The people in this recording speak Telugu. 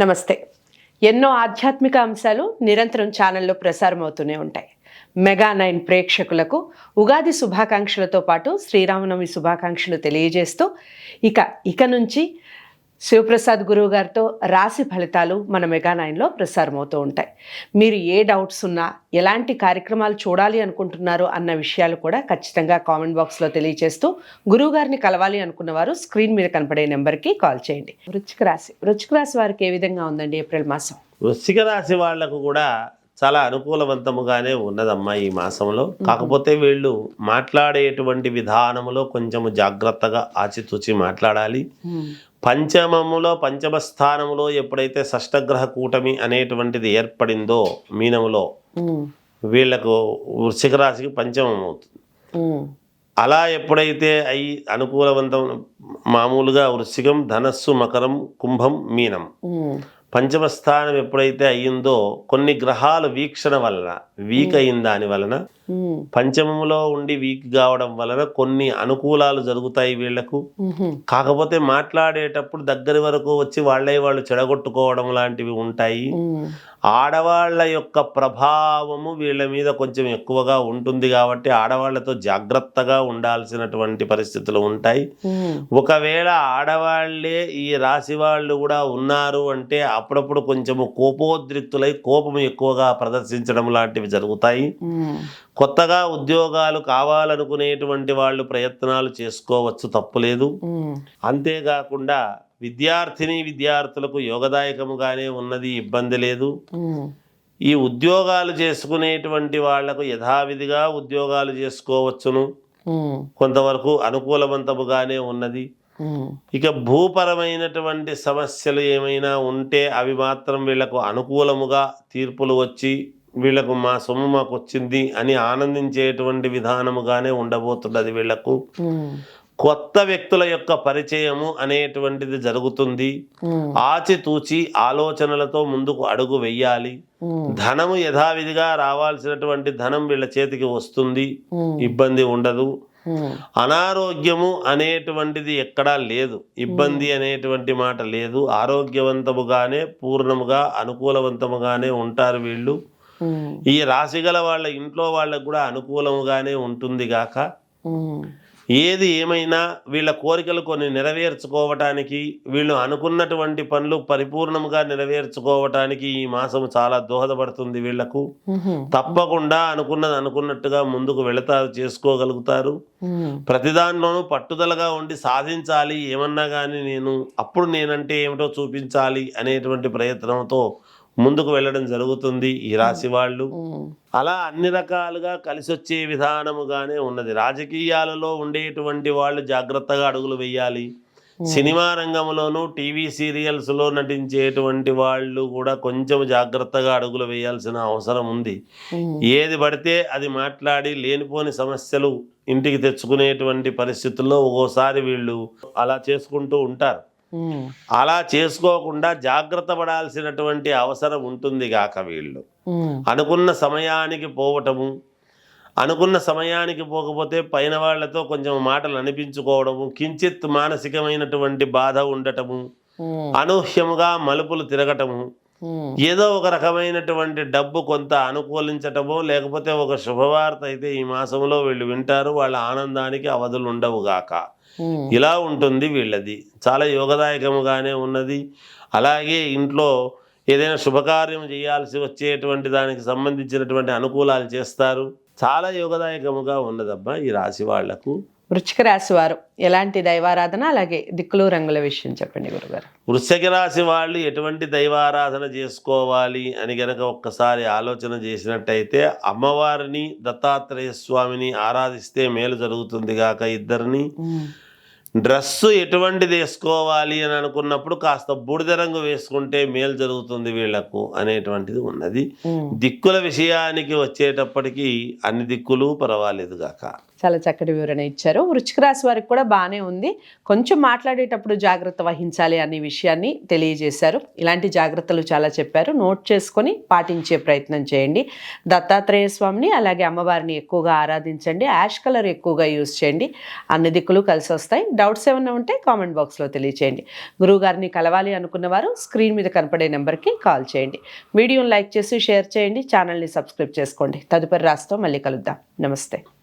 నమస్తే. ఎన్నో ఆధ్యాత్మిక అంశాలు నిరంతరం ఛానల్లో ప్రసారం అవుతూనే ఉంటాయి. మెగా నైన్ ప్రేక్షకులకు ఉగాది శుభాకాంక్షలతో పాటు శ్రీరామనవమి శుభాకాంక్షలు తెలియజేస్తూ ఇక ఇక నుంచి శివప్రసాద్ గురువు గారితో రాశి ఫలితాలు మన మెగా నైన్లో ప్రసారం అవుతూ ఉంటాయి. మీరు ఏ డౌట్స్ ఉన్నా ఎలాంటి కార్యక్రమాలు చూడాలి అనుకుంటున్నారు అన్న విషయాలు కూడా ఖచ్చితంగా కామెంట్ బాక్స్లో తెలియజేస్తూ గురువుగారిని కలవాలి అనుకున్నవారు స్క్రీన్ మీద కనపడే నెంబర్కి కాల్ చేయండి. వృచ్చిక రాశి. వృచ్చిక రాశి వారికి ఏ విధంగా ఉందండి ఏప్రిల్ మాసం? వృశ్చిక రాశి వాళ్ళకు కూడా చాలా అనుకూలవంతముగానే ఉన్నదమ్మా ఈ మాసంలో. కాకపోతే వీళ్ళు మాట్లాడేటువంటి విధానములో కొంచెము జాగ్రత్తగా ఆచితూచి మాట్లాడాలి. పంచమములో పంచమ స్థానములో ఎప్పుడైతే షష్టగ్రహ కూటమి అనేటువంటిది ఏర్పడిందో మీనములో వీళ్ళకు వృశ్చిక రాశికి పంచమం అవుతుంది. అలా ఎప్పుడైతే అయి అనుకూలవంతం మామూలుగా వృశ్చికం ధనస్సు మకరం కుంభం మీనం. పంచమ స్థానం ఎప్పుడైతే అయ్యిందో కొన్ని గ్రహాలు వీక్షణ వలన వీక్ అయిన దాని వలన ఉమ్, పంచమములో ఉండి వీక్ కావడం వలన కొన్ని అనుకూలాలు జరుగుతాయి వీళ్ళకు కాకపోతే మాట్లాడేటప్పుడు దగ్గరి వరకు వచ్చి వాళ్ళే వాళ్ళు చెడగొట్టుకోవడం లాంటివి ఉంటాయి. ఉమ్, ఆడవాళ్ళ యొక్క ప్రభావము వీళ్ళ మీద కొంచెం ఎక్కువగా ఉంటుంది కాబట్టి ఆడవాళ్ళతో జాగ్రత్తగా ఉండాల్సినటువంటి పరిస్థితులు ఉంటాయి. ఒకవేళ ఆడవాళ్ళే ఈ రాశి వాళ్ళు కూడా ఉన్నారు అంటే అప్పుడప్పుడు కొంచెము కోపోద్రిక్తులై కోపం ఎక్కువగా ప్రదర్శించడం లాంటివి జరుగుతాయి. కొత్తగా ఉద్యోగాలు కావాలనుకునేటువంటి వాళ్ళు ప్రయత్నాలు చేసుకోవచ్చు తప్పులేదు అంతేకాకుండా విద్యార్థిని విద్యార్థులకు యోగదాయకముగానే ఉన్నది ఇబ్బంది లేదు. ఈ ఉద్యోగాలు చేసుకునేటువంటి వాళ్ళకు యథావిధిగా ఉద్యోగాలు చేసుకోవచ్చును. కొంతవరకు అనుకూలవంతముగానే ఉన్నది. ఇక భూపరమైనటువంటి సమస్యలు ఏమైనా ఉంటే అవి మాత్రం వీళ్ళకు అనుకూలముగా తీర్పులు వచ్చి వీళ్ళకు మా సొమ్ము మాకు వచ్చింది అని ఆనందించేటువంటి విధానముగానే ఉండబోతున్నది వీళ్ళకు. కొత్త వ్యక్తుల యొక్క పరిచయము అనేటువంటిది జరుగుతుంది. ఆచితూచి ఆలోచనలతో ముందుకు అడుగు వెయ్యాలి ధనము యథావిధిగా రావాల్సినటువంటి ధనం వీళ్ళ చేతికి వస్తుంది. ఇబ్బంది ఉండదు. అనారోగ్యము అనేటువంటిది ఎక్కడా లేదు. ఇబ్బంది అనేటువంటి మాట లేదు. ఆరోగ్యవంతముగానే పూర్ణముగా అనుకూలవంతముగానే ఉంటారు వీళ్ళు. ఈ రాశిగల వాళ్ళ ఇంట్లో వాళ్ళకు కూడా అనుకూలముగానే ఉంటుంది గాక. ఏది ఏమైనా వీళ్ళ కోరికలు కొన్ని నెరవేర్చుకోవటానికి వీళ్ళు అనుకున్నటువంటి పనులు పరిపూర్ణముగా నెరవేర్చుకోవటానికి ఈ మాసం చాలా దోహదపడుతుంది వీళ్ళకు తప్పకుండా అనుకున్నది అనుకున్నట్టుగా ముందుకు వెళతారు చేసుకోగలుగుతారు. ప్రతి దాంట్లోనూ పట్టుదలగా ఉండి సాధించాలి. ఏమన్నా కానీ నేను అప్పుడు నేనంటే ఏమిటో చూపించాలి అనేటువంటి ప్రయత్నంతో ముందుకు వెళ్ళడం జరుగుతుంది ఈ రాశి వాళ్ళు. అలా అన్ని రకాలుగా కలిసి వచ్చే విధానముగానే ఉన్నది. రాజకీయాలలో ఉండేటువంటి వాళ్ళు జాగ్రత్తగా అడుగులు వేయాలి. సినిమా రంగంలోనూ టీవీ సీరియల్స్లో నటించేటువంటి వాళ్ళు కూడా కొంచెం జాగ్రత్తగా అడుగులు వేయాల్సిన అవసరం ఉంది. ఏది పడితే అది మాట్లాడి లేనిపోని సమస్యలు ఇంటికి తెచ్చుకునేటువంటి పరిస్థితుల్లో ఒక్కోసారి వీళ్ళు అలా చేసుకుంటూ ఉంటారు. అలా చేసుకోకుండా జాగ్రత్త పడాల్సినటువంటి అవసరం ఉంటుంది గాక వీళ్ళు. అనుకున్న సమయానికి పోవటము అనుకున్న సమయానికి పోకపోతే పైన వాళ్ళతో కొంచెం మాటలు అనిపించుకోవడము కించిత్ మానసికమైనటువంటి బాధ ఉండటము అనూహ్యముగా మలుపులు తిరగటము ఏదో ఒక రకమైనటువంటి డబ్బు కొంత అనుకూలించటమో లేకపోతే ఒక శుభవార్త అయితే ఈ మాసంలో వీళ్ళు వింటారు వాళ్ళ ఆనందానికి అవధులు ఉండవు గాక. ఉమ్, Hmm. ఇలా ఉంటుంది వీళ్ళది. చాలా యోగదాయకముగానే ఉన్నది. అలాగే ఇంట్లో ఏదైనా శుభకార్యం చేయాల్సి వచ్చేటువంటి దానికి సంబంధించినటువంటి అనుకూలాలు చేస్తారు. చాలా యోగదాయకముగా ఉన్నదబ్బా ఈ రాశి వాళ్ళకు. వృచ్చిక రాశి వారు ఎలాంటి దైవారాధన అలాగే దిక్కులు రంగుల విషయం చెప్పండి గురుగారు. వృశ్చిక రాశి వాళ్ళు ఎటువంటి దైవారాధన చేసుకోవాలి అని గనక ఒక్కసారి ఆలోచన చేసినట్టయితే అమ్మవారిని దత్తాత్రేయ స్వామిని ఆరాధిస్తే మేలు జరుగుతుంది గాక ఇద్దరిని. డ్రెస్సు ఎటువంటిది వేసుకోవాలి అని అనుకున్నప్పుడు కాస్త బూడిద రంగు వేసుకుంటే మేలు జరుగుతుంది వీళ్ళకు అనేటువంటిది ఉన్నది. దిక్కుల విషయానికి వచ్చేటప్పటికి అన్ని దిక్కులు పర్వాలేదు గాక. చాలా చక్కటి వివరణ ఇచ్చారు. వృచ్చిక రాశి వారికి కూడా బాగానే ఉంది. కొంచెం మాట్లాడేటప్పుడు జాగ్రత్త వహించాలి అనే విషయాన్ని తెలియజేశారు. ఇలాంటి జాగ్రత్తలు చాలా చెప్పారు. నోట్ చేసుకొని పాటించే ప్రయత్నం చేయండి. దత్తాత్రేయ స్వామిని అలాగే అమ్మవారిని ఎక్కువగా ఆరాధించండి. యాష్ కలర్ ఎక్కువగా యూజ్ చేయండి. అన్ని దిక్కులు కలిసి వస్తాయి. డౌట్స్ ఏమైనా ఉంటే కామెంట్ బాక్స్లో తెలియచేయండి. గురువుగారిని కలవాలి అనుకున్న వారు స్క్రీన్ మీద కనపడే నెంబర్కి కాల్ చేయండి. వీడియోని లైక్ చేసి షేర్ చేయండి. ఛానల్ని సబ్స్క్రైబ్ చేసుకోండి. తదుపరి రాస్తో మళ్ళీ కలుద్దాం. నమస్తే.